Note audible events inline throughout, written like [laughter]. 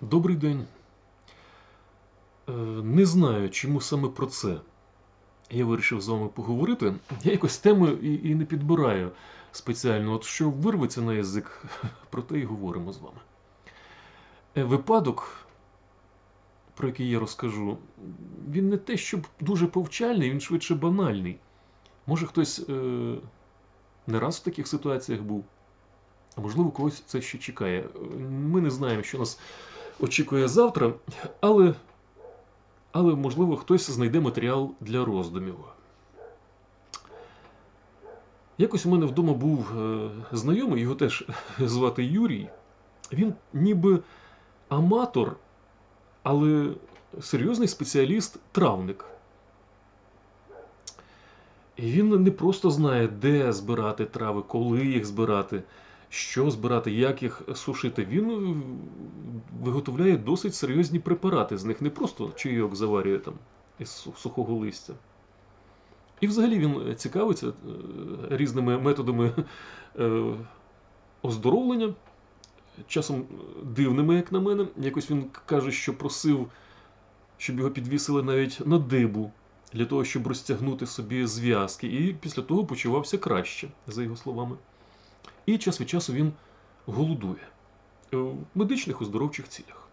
Добрий день. Е, Не знаю, чому саме про це я вирішив з вами поговорити. Я якось теми і, і не підбираю спеціально. От що вирветься на язик, [laughs] про те і говоримо з вами. Е, Випадок, про який я розкажу, він не те, щоб дуже повчальний, він швидше банальний. Може, хтось е, не раз в таких ситуаціях був, а можливо, когось це ще чекає. Е, Ми не знаємо, що нас очікує завтра, але, але можливо, хтось знайде матеріал для роздумів. Якось у мене вдома був е, знайомий, його теж [laughs] звати Юрій. Він ніби аматор, але серйозний спеціаліст-травник. І він не просто знає, де збирати трави, коли їх збирати, що збирати, як їх сушити. Він е, виготовляє досить серйозні препарати. З них не просто чайок заварює там із сухого листя. І взагалі він цікавиться е, різними методами е, оздоровлення, часом дивними, як на мене. Якось він каже, що просив, щоб його підвісили навіть на дибу для того, щоб розтягнути собі зв'язки, і після того почувався краще, за його словами. І час від часу він голодує е, в медичних оздоровчих цілях.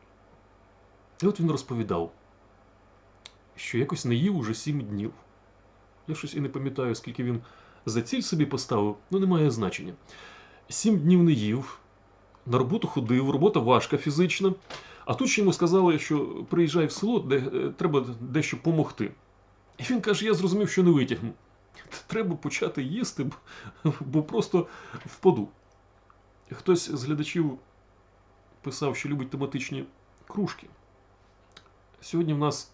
І от він розповідав, що якось не їв уже сім днів. Я щось і не пам'ятаю, скільки він за ціль собі поставив, ну немає значення. Сім днів не їв, на роботу ходив, робота важка фізична. А тут ще йому сказали, що приїжджай в село, де е, треба дещо помогти. І він каже: я зрозумів, що не витягну. Треба почати їсти, бо- просто впаду. Хтось з глядачів писав, що любить тематичні кружки. Сьогодні в нас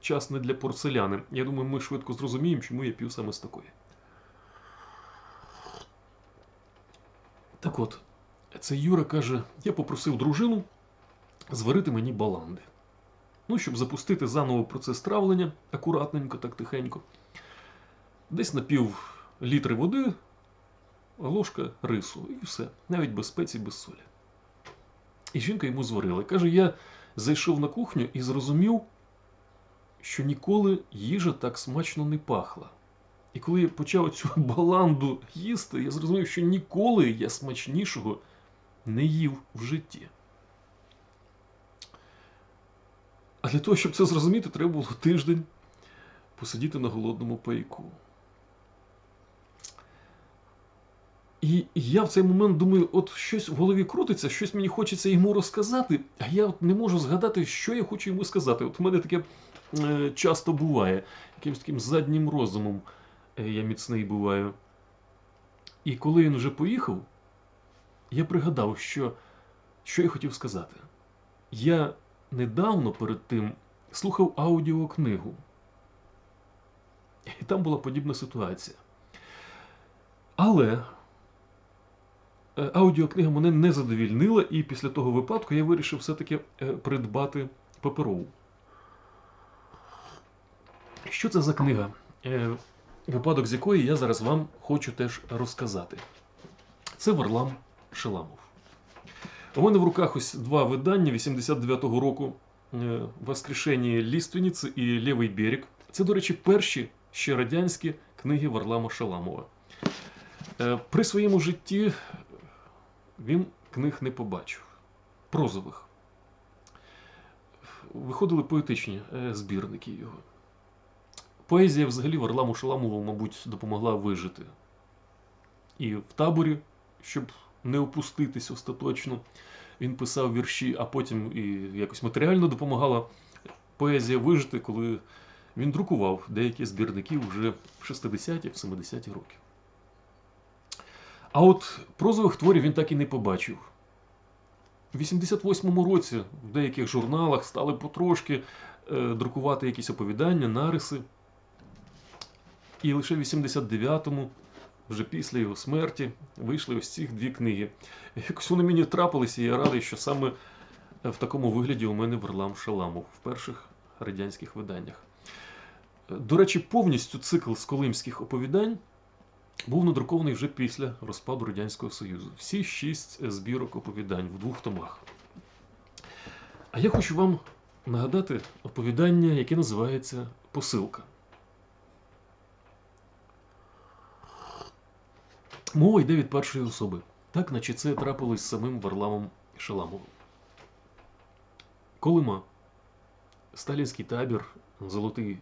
час не для порцеляни. Я думаю, ми швидко зрозуміємо, чому я п'ю саме з такої. Так от, цей Юра каже: я попросив дружину зварити мені баланди. Ну, щоб запустити заново процес травлення, акуратненько, так тихенько. Десь на пів літри води, ложка рису і все. Навіть без спецій, без солі. І жінка йому зварила. Каже, я зайшов на кухню і зрозумів, що ніколи їжа так смачно не пахла. І коли я почав цю [laughs] баланду їсти, я зрозумів, що ніколи я смачнішого не їв в житті. А для того, щоб це зрозуміти, треба було тиждень посидіти на голодному пайку. І я в цей момент думаю, от щось в голові крутиться, щось мені хочеться йому розказати, а я от не можу згадати, що я хочу йому сказати. От у мене таке е, часто буває, якимось таким заднім розумом е, я міцний буваю. І коли він вже поїхав, я пригадав, що, що я хотів сказати. Я недавно перед тим слухав аудіокнигу. І там була подібна ситуація. Але аудіокнига мене не задовільнила, і після того випадку я вирішив все-таки е, придбати паперову. Що це за книга? Е, Випадок з якої я зараз вам хочу теж розказати. Це Варлам Шеламов. У мене в руках ось два видання 89-го року е, Воскрешення Ліственниці і Лівий берег. Це, до речі, перші ще радянські книги Варлама Шаламова. Е, При своєму житті він книг не побачив. Прозових. Виходили поетичні е, збірники його. Поезія взагалі Варламу Шаламову, мабуть, допомогла вижити. І в таборі, щоб не опуститись остаточно, він писав вірші, а потім і якось матеріально допомагала поезія вижити, коли він друкував деякі збірники вже в 60-ті, в 70-ті роки. А от прозових творів він так і не побачив. У 88-му році в деяких журналах стали потрошки е, друкувати якісь оповідання, нариси. І лише в 89-му, вже після його смерті, вийшли ось ці дві книги. Якось вони мені трапилися, і я радий, що саме в такому вигляді у мене Варлам Шаламов в перших радянських виданнях. До речі, повністю цикл з колимських оповідань був надрукований вже після розпаду Радянського Союзу. Всі шість збірок оповідань в двох томах. А я хочу вам нагадати оповідання, яке називається Посилка. Мова йде від першої особи, так наче це трапилось з самим Варламом Шаламовим. Колима, сталінський табір, золотий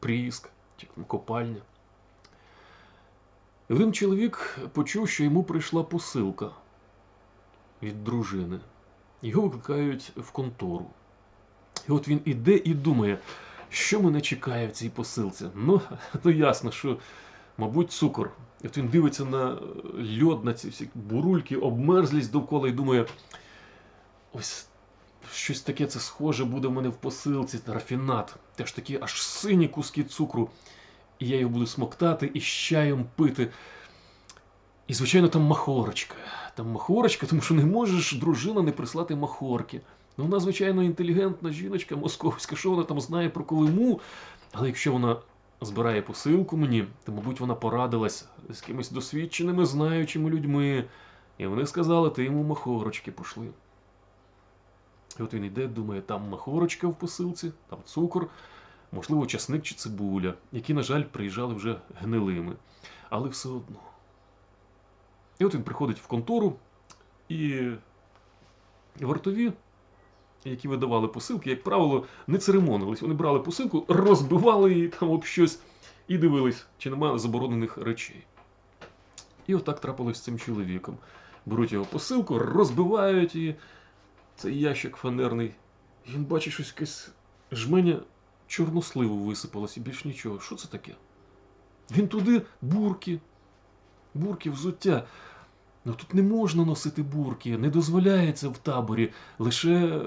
там копальня. Один чоловік почув, що йому прийшла посилка від дружини. Його викликають в контору. І от він іде і думає, що мене чекає в цій посилці. Ну, [laughs] то ясно, що, мабуть, цукор. І от він дивиться на льод, на ці всі бурульки, обмерзлість довкола і думає, ось щось таке це схоже буде в мене в посилці, рафінат. Теж такі аж сині куски цукру. І я його буду смоктати і з чаєм пити. І, звичайно, там махорочка. Там махорочка, тому що не можеш дружина не прислати махорки. Ну, вона, звичайно, інтелігентна жіночка, московська, що вона там знає про Колиму. Але якщо вона збирає посилку мені, то, мабуть, вона порадилась з кимось досвідченими, знаючими людьми. І вони сказали, ти йому махорочки пошли. І от він йде, думає, там махорочка в посилці, там цукор, можливо, часник чи цибуля, які, на жаль, приїжджали вже гнилими. Але все одно. І от він приходить в контору, і вартові, які видавали посилки, як правило, не церемонились. Вони брали посилку, розбивали її там об щось і дивились, чи немає заборонених речей. І отак трапилось з цим чоловіком. Беруть його посилку, розбивають її. Цей ящик фанерний. Він бачить щось якесь жменя чорносливу висипалось і більш нічого. Що це таке? Він туди бурки, бурки, взуття. Ну тут не можна носити бурки, не дозволяється в таборі, лише е,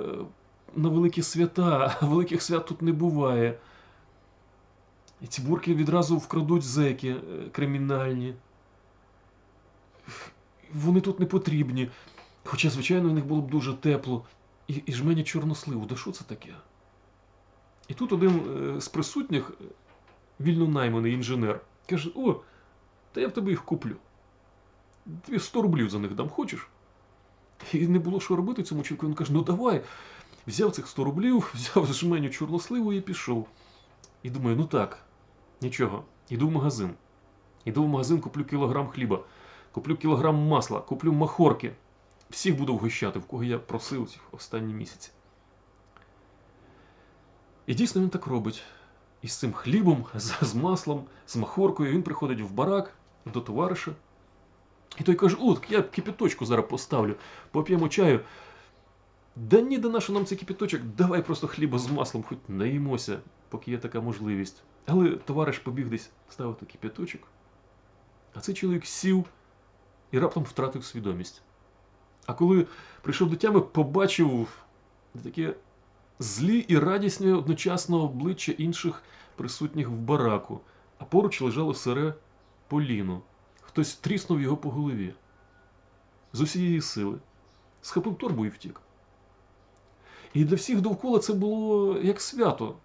на великі свята, а великих свят тут не буває. І ці бурки відразу вкрадуть зеки е, кримінальні. Вони тут не потрібні. Хоча, звичайно, в них було б дуже тепло. І, і жменя чорносливу. Да що це таке? І тут один е, з присутніх, е, вільно найманий інженер, каже: О, та я в тебе їх куплю. Тобі 100 рублів за них дам, хочеш? І не було що робити цьому чоловіку. Він каже, ну давай. Взяв цих 100 рублів, [laughs] взяв жменю чорносливу і пішов. І думаю, ну так, нічого. Іду в магазин. Іду в магазин, куплю кілограм хліба, куплю кілограм масла, куплю махорки. Всіх буду вгощати, в кого я просив ці останні місяці. І дійсно він так робить. І з цим хлібом, з, [laughs] з маслом, з махоркою він приходить в барак до товариша. І той каже: От, я кипяточку зараз поставлю, поп'ємо чаю. Да ні, да нащо нам цей кипяточок, давай просто хліба з маслом, хоч наїмося, поки є така можливість. Але товариш побіг десь ставити кипяточок. А цей чоловік сів і раптом втратив свідомість. А коли прийшов до тями, побачив таке злі і радісні одночасно обличчя інших присутніх в бараку, а поруч лежало сире поліно. Хтось тріснув його по голові з усієї сили, схопив торбу і втік. І для всіх довкола це було як свято,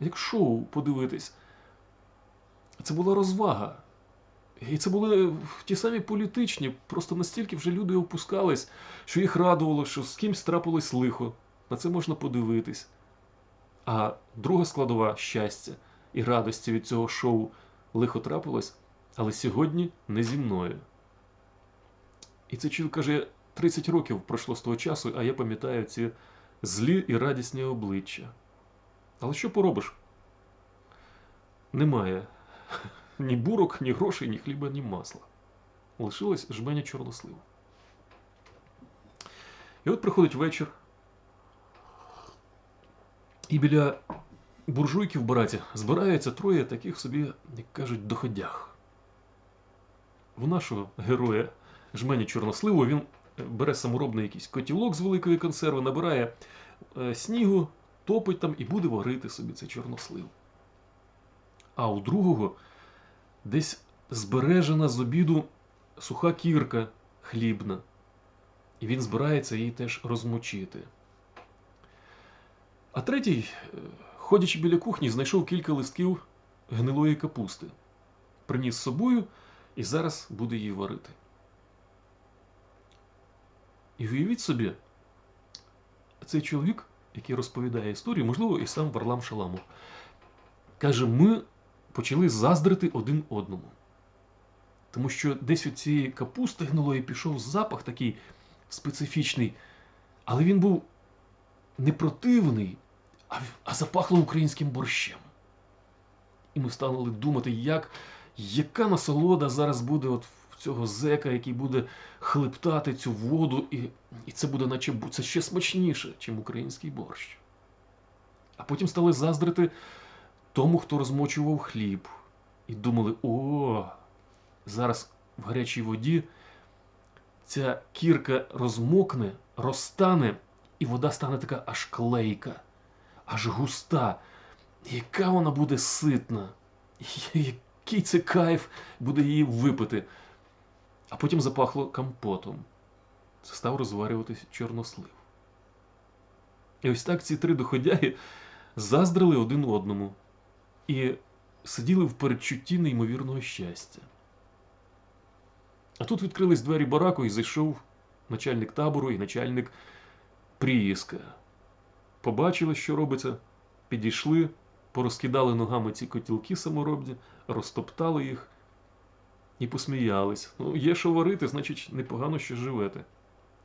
як шоу подивитись. Це була розвага. І це були ті самі політичні, просто настільки вже люди опускались, що їх радувало, що з кимсь трапилось лихо. На це можна подивитись. А друга складова щастя і радості від цього шоу лихо трапилось, але сьогодні не зі мною. І цей чоловік каже, 30 років пройшло з того часу, а я пам'ятаю ці злі і радісні обличчя. Але що поробиш? Немає [laughs] ні бурок, ні грошей, ні хліба, ні масла. Лишилось жменя чорносливу. І от приходить вечір. І біля буржуйки в бараті збираються троє таких собі, як кажуть, доходях. В нашого героя жмені чорносливу він бере саморобний якийсь котілок з великої консерви, набирає е, снігу, топить там і буде варити собі цей чорнослив. А у другого десь збережена з обіду суха кірка хлібна. І він збирається її теж розмочити. А третій, е, ходячи біля кухні, знайшов кілька листків гнилої капусти, приніс з собою і зараз буде її варити. І уявіть собі, цей чоловік, який розповідає історію, можливо, і сам Варлам Шаламов, каже: ми почали заздрити один одному. Тому що десь від цієї капусти гнилої пішов запах такий специфічний, але він був не противний, а, а запахло українським борщем. І ми стали думати, як, яка насолода зараз буде от в цього зека, який буде хлептати цю воду, і, і це буде наче це ще смачніше, ніж український борщ. А потім стали заздрити тому, хто розмочував хліб. І думали, о, зараз в гарячій воді ця кірка розмокне, розтане, і вода стане така аж клейка, аж густа. Яка вона буде ситна, [laughs] який це кайф буде її випити. А потім запахло компотом. Це став розварюватись чорнослив. І ось так ці три доходяги заздрили один одному і сиділи в передчутті неймовірного щастя. А тут відкрились двері бараку і зайшов начальник табору і начальник приїзка. Побачили, що робиться, підійшли, порозкидали ногами ці котілки саморобні, розтоптали їх і посміялись. Ну, є що варити, значить, непогано що живете.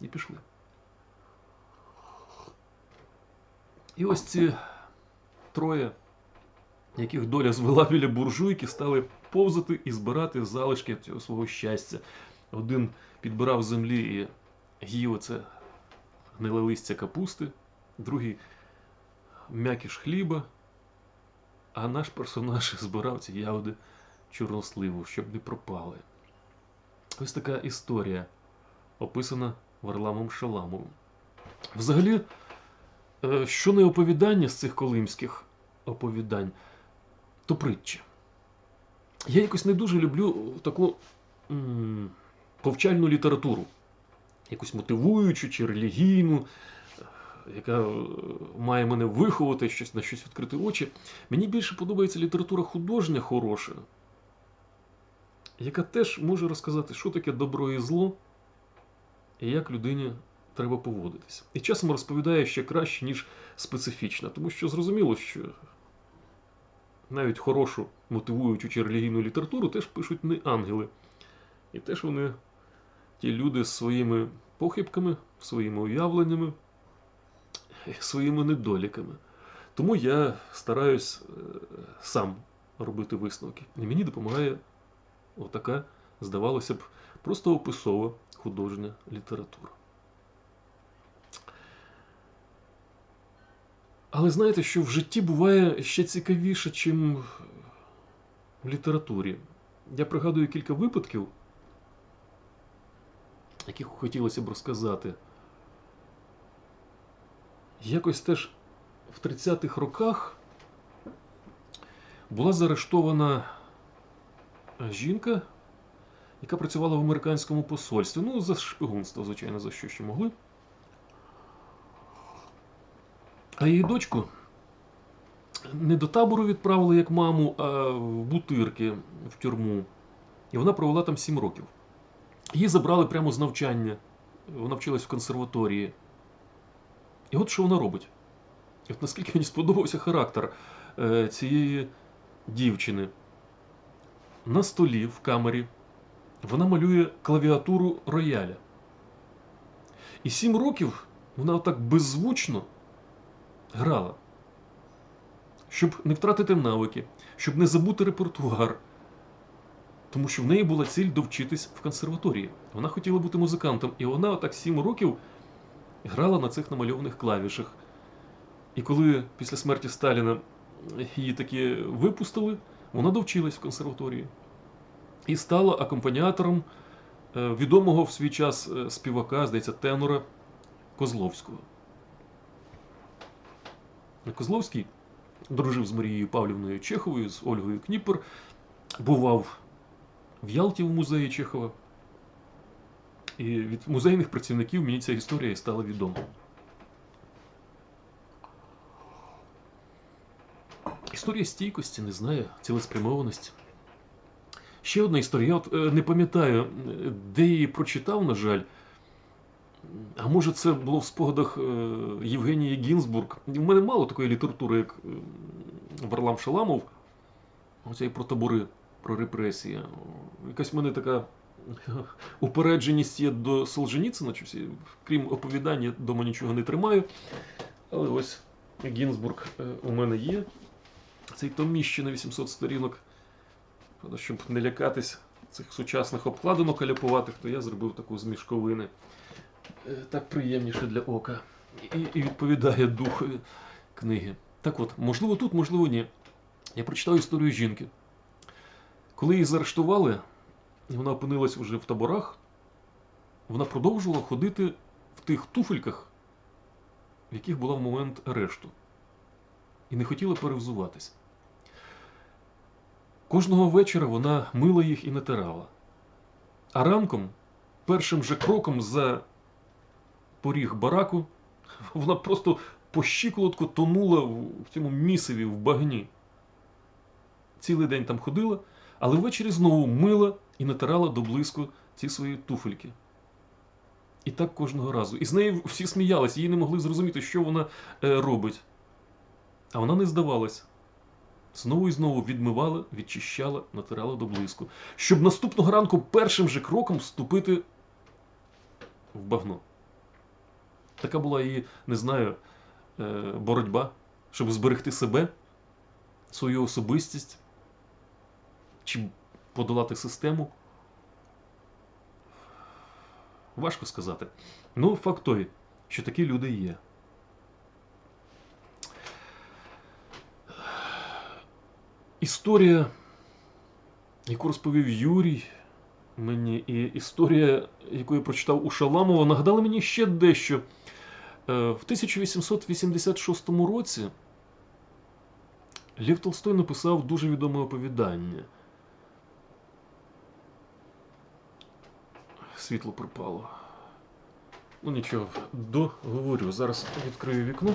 І пішли. І ось ці троє, яких доля звела біля буржуйки, стали повзати і збирати залишки цього свого щастя. Один підбирав землі і їв оце гниле листя капусти, другий м'якіш хліба, а наш персонаж [laughs] збирав ці ягоди чорносливу, щоб не пропали. Ось така історія, описана Варламом Шаламовим. Взагалі, е, що не оповідання з цих колимських оповідань, то притча. Я якось не дуже люблю таку м, повчальну літературу, якусь мотивуючу чи релігійну, яка має мене виховати, щось на щось відкрити очі. Мені більше подобається література художня хороша, яка теж може розказати, що таке добро і зло, і як людині треба поводитися. І часом розповідає ще краще, ніж специфічна, тому що зрозуміло, що навіть хорошу мотивуючу чи релігійну літературу теж пишуть не ангели. І теж вони, ті люди з своїми похибками, своїми уявленнями, своїми недоліками. Тому я стараюсь е, сам робити висновки. І мені допомагає отака, здавалося б, просто описова художня література. Але знаєте, що в житті буває ще цікавіше, чим в літературі. Я пригадую кілька випадків, яких хотілося б розказати. Якось теж в 30-х роках була заарештована жінка, яка працювала в американському посольстві. Ну, за шпигунство, звичайно, за що ще могли. А її дочку не до табору відправили як маму, а в бутирки в тюрму. І вона провела там 7 років. Її забрали прямо з навчання. Вона вчилась в консерваторії. І от що вона робить? От наскільки мені сподобався характер е, цієї дівчини. На столі в камері вона малює клавіатуру рояля. І 7 років вона отак беззвучно грала. Щоб не втратити навики, щоб не забути репертуар. Тому що в неї була ціль довчитись в консерваторії. Вона хотіла бути музикантом, і вона отак 7 років грала на цих намальованих клавішах. І коли після смерті Сталіна її таки випустили, вона довчилась в консерваторії і стала акомпаніатором е, відомого в свій час е, співака, здається, тенора Козловського. Козловський дружив з Марією Павлівною Чеховою, з Ольгою Кніпер, бував в Ялті в музеї Чехова. І від музейних працівників мені ця історія і стала відома. Історія стійкості, не знаю, цілеспрямованості. Ще одна історія. Я от е, не пам'ятаю, е, де її прочитав, на жаль. А може, це було в спогадах е, Євгенії Гінзбург. У мене мало такої літератури, як Варлам Шаламов. Оце і про табори, про репресії. Якась в мене така упередженість є до Солженіцина, чи крім оповідання, дома нічого не тримаю. Але ось Гінзбург е, у мене є. Цей томіще на 800 сторінок. Щоб не лякатись цих сучасних обкладинок аляпуватих, то я зробив таку з мішковини. Е, Так приємніше для ока. І, і відповідає духові книги. Так от, можливо, тут, можливо, ні. Я прочитав історію жінки. Коли її заарештували, і вона опинилась вже в таборах, вона продовжувала ходити в тих туфельках, в яких була в момент арешту. І не хотіла перевзуватись. Кожного вечора вона мила їх і натирала. А ранком, першим же кроком за поріг бараку, вона просто по щиколотку тонула в цьому місиві, в багні. Цілий день там ходила, але ввечері знову мила і натирала до блиску ці свої туфельки. І так кожного разу. І з нею всі сміялись, її не могли зрозуміти, що вона е, робить. А вона не здавалась. Знову і знову відмивала, відчищала, натирала до блиску, щоб наступного ранку першим же кроком вступити в багно. Така була її, не знаю, е, боротьба, щоб зберегти себе, свою особистість чи подолати систему. Важко сказати. Ну, факт той, що такі люди є. Історія, яку розповів Юрій мені, і історія, яку я прочитав у Шаламова, нагадали мені ще дещо. Е, В 1886 році Лев Толстой написав дуже відоме оповідання. Світло припало. Ну нічого, договорю. Зараз відкрию вікно.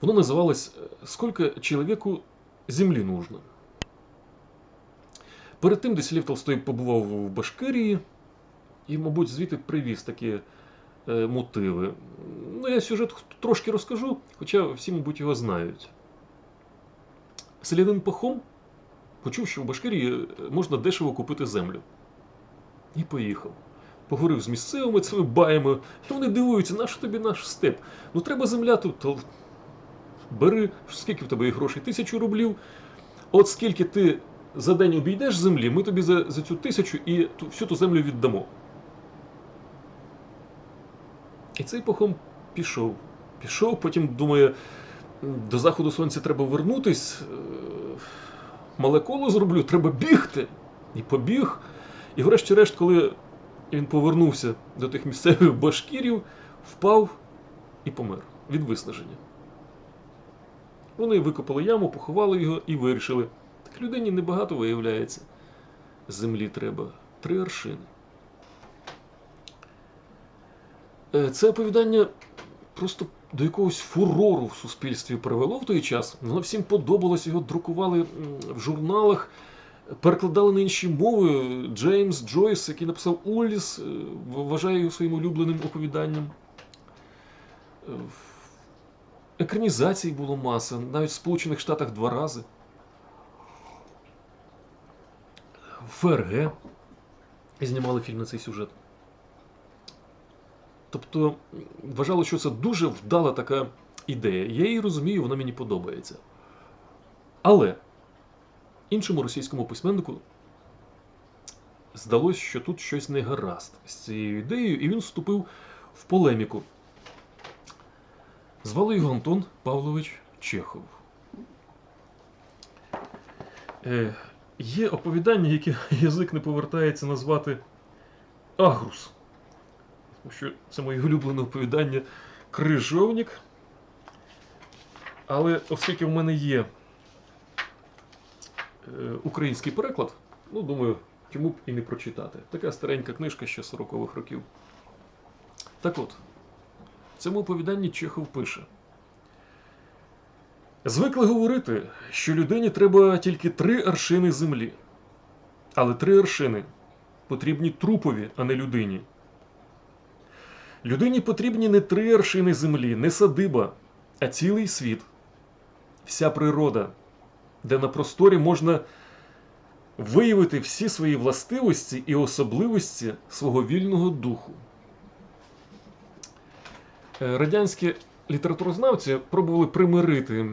Воно називалось «Сколько человеку землі нужно?». Перед тим десь Лев Толстой побував в Башкирії і, мабуть, звідти привіз такі е, мотиви. Ну, я сюжет трошки розкажу, хоча всі, мабуть, його знають. Селянин Пахом почув, що в Башкирії можна дешево купити землю. І поїхав. Поговорив з місцевими цими баями, і вони дивуються, нащо тобі наш степ? Ну треба земля тут. то Бери, скільки в тебе є грошей? Тисячу рублів. От скільки ти за день обійдеш землі, ми тобі за, за цю тисячу і ту, всю ту землю віддамо. І цей пахом пішов. Пішов, потім думає, до заходу сонця треба вернутись, е, мале коло зроблю, треба бігти. І побіг. І врешті-решт, коли він повернувся до тих місцевих башкірів, впав і помер від виснаження. Вони викопали яму, поховали його і вирішили. Так людині небагато виявляється. Землі треба три аршини. Е, Це оповідання просто до якогось фурору в суспільстві привело в той час. Воно всім подобалось, його друкували в журналах, перекладали на інші мови. Джеймс Джойс, який написав Уліс, е, вважає його своїм улюбленим оповіданням. Е, Екранізацій було маса, навіть в Сполучених Штатах два рази. ФРГ знімали фільм на цей сюжет. Тобто вважало, що це дуже вдала така ідея. Я її розумію, вона мені подобається. Але іншому російському письменнику здалося, що тут щось не гаразд з цією ідеєю, і він вступив в полеміку. Звали його Антон Павлович Чехов. Е, є оповідання, яке [laughs] язик не повертається назвати Агрус. Що це моє улюблене оповідання Крижовник. Але оскільки в мене є е, український переклад, ну, думаю, чому б і не прочитати. Така старенька книжка ще 40-х років. Так от, в цьому оповіданні Чехов пише. Звикли говорити, що людині треба тільки три аршини землі. Але три аршини потрібні трупові, а не людині. Людині потрібні не три аршини землі, не садиба, а цілий світ, вся природа, де на просторі можна виявити всі свої властивості і особливості свого вільного духу. Е, Радянські літературознавці пробували примирити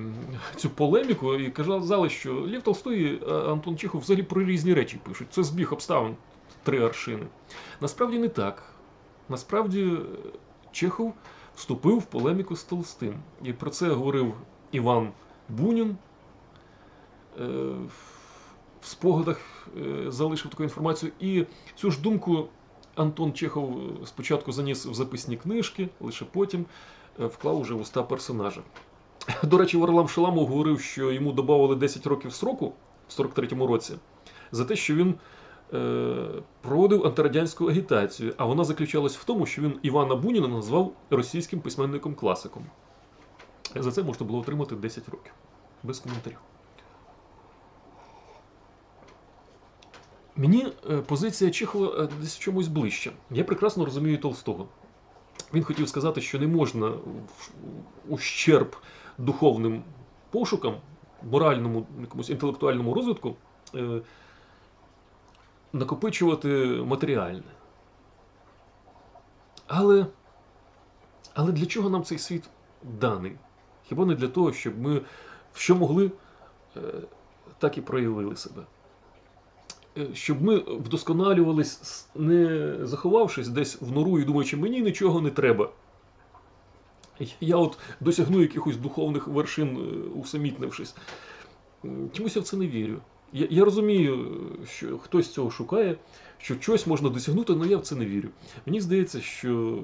цю полеміку і казали, що Лів Толстой і е, Антон Чехов взагалі про різні речі пишуть. Це збіг обставин три аршини. Насправді не так. Насправді е, Чехов вступив в полеміку з Толстим. І про це говорив Іван Бунін. Е, В спогадах е, залишив таку інформацію. І цю ж думку Антон Чехов спочатку заніс в записні книжки, лише потім вклав уже в уста персонажа. До речі, Варлам Шаламов говорив, що йому додавали 10 років сроку в 43-му році за те, що він проводив антирадянську агітацію, а вона заключалась в тому, що він Івана Буніна назвав російським письменником-класиком. За це можна було отримати 10 років. Без коментарів. Мені е, позиція Чехова е, десь в чомусь ближча. Я прекрасно розумію Толстого. Він хотів сказати, що не можна ущерб духовним пошукам, моральному, якомусь інтелектуальному розвитку е, накопичувати матеріальне. Але, але для чого нам цей світ даний? Хіба не для того, щоб ми що могли, е, так і проявили себе? Е, Щоб ми вдосконалювались, не заховавшись десь в нору і думаючи, мені нічого не треба. Я от досягну якихось духовних вершин, е, усамітнившись. Чомусь я в це не вірю. Я, я розумію, що хтось цього шукає, що щось можна досягнути, але я в це не вірю. Мені здається, що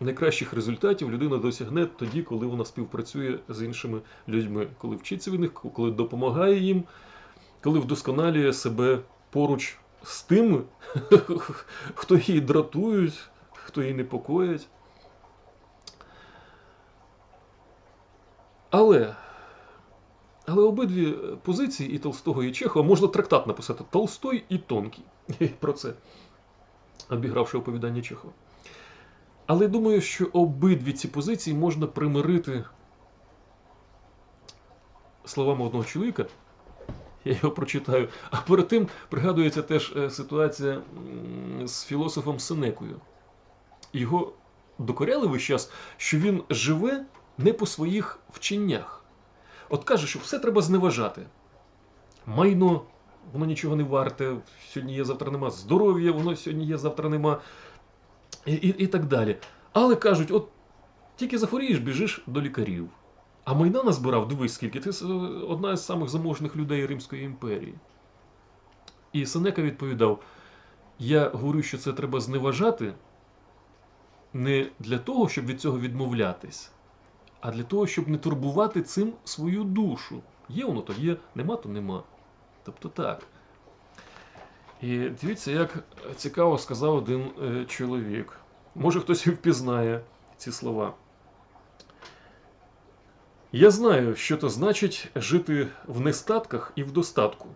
найкращих результатів людина досягне тоді, коли вона співпрацює з іншими людьми, коли вчиться від них, коли допомагає їм, коли вдосконалює себе поруч з тими, [laughs] хто її дратують, хто її непокоїть. Але, але обидві позиції і Толстого, і Чехова можна трактат написати Толстой і Тонкий. [laughs] Про це, обігравши оповідання Чехова. Але думаю, що обидві ці позиції можна примирити словами одного чоловіка. Я його прочитаю. А перед тим пригадується теж е, ситуація з філософом Сенекою. Його докоряли весь час, що він живе не по своїх вченнях. От каже, що все треба зневажати. Майно, воно нічого не варте, сьогодні є, завтра нема. Здоров'я, воно сьогодні є, завтра нема. І, і, і так далі. Але кажуть, от тільки захворієш, біжиш до лікарів. А майна назбирав, дивись, скільки ти одна з самих заможних людей Римської імперії. І Сенека відповідав: Я говорю, що це треба зневажати не для того, щоб від цього відмовлятись, а для того, щоб не турбувати цим свою душу. Є воно, то є, нема, то нема. Тобто так. І дивіться, як цікаво сказав один е, чоловік. Може хтось і впізнає ці слова. Я знаю, що то значить жити в нестатках і в достатку.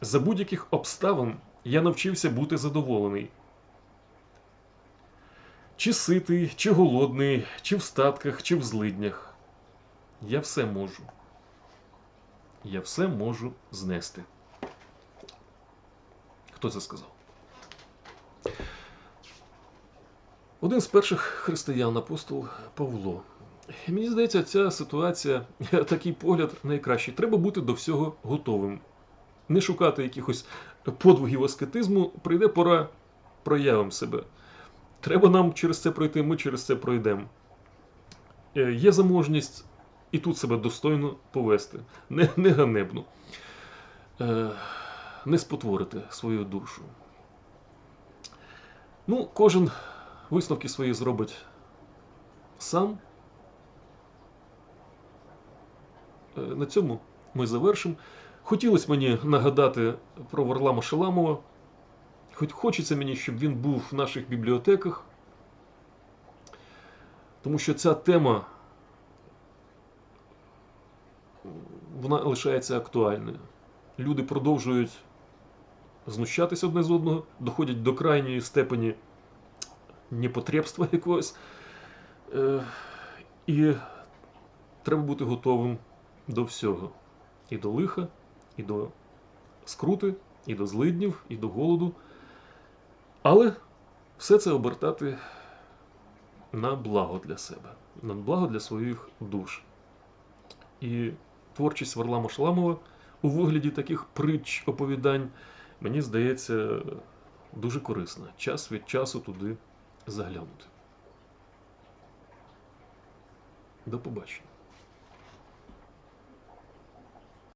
За будь-яких обставин я навчився бути задоволений. Чи ситий, чи голодний, чи в статках, чи в злиднях. Я все можу. Я все можу знести. Хто це сказав? Один з перших християн, апостол Павло. Мені здається, ця ситуація, [laughs] такий погляд найкращий. Треба бути до всього готовим. Не шукати якихось подвигів аскетизму, прийде пора, проявимо себе. Треба нам через це пройти, ми через це пройдемо. Е, Є заможність і тут себе достойно повести, не, не ганебно. Е, Не спотворити свою душу. Ну, кожен висновки свої зробить сам. Е, На цьому ми завершимо. Хотілося мені нагадати про Варлама Шаламова. Хоч хочеться мені, щоб він був в наших бібліотеках. Тому що ця тема вона лишається актуальною. Люди продовжують знущатися одне з одного, доходять до крайньої степені непотребства якогось. Е, і треба бути готовим до всього. І до лиха, і до скрути, і до злиднів, і до голоду. Але все це обертати на благо для себе, на благо для своїх душ. І творчість Варлама Шаламова у вигляді таких притч оповідань, мені здається, дуже корисна. Час від часу туди заглянути. До побачення.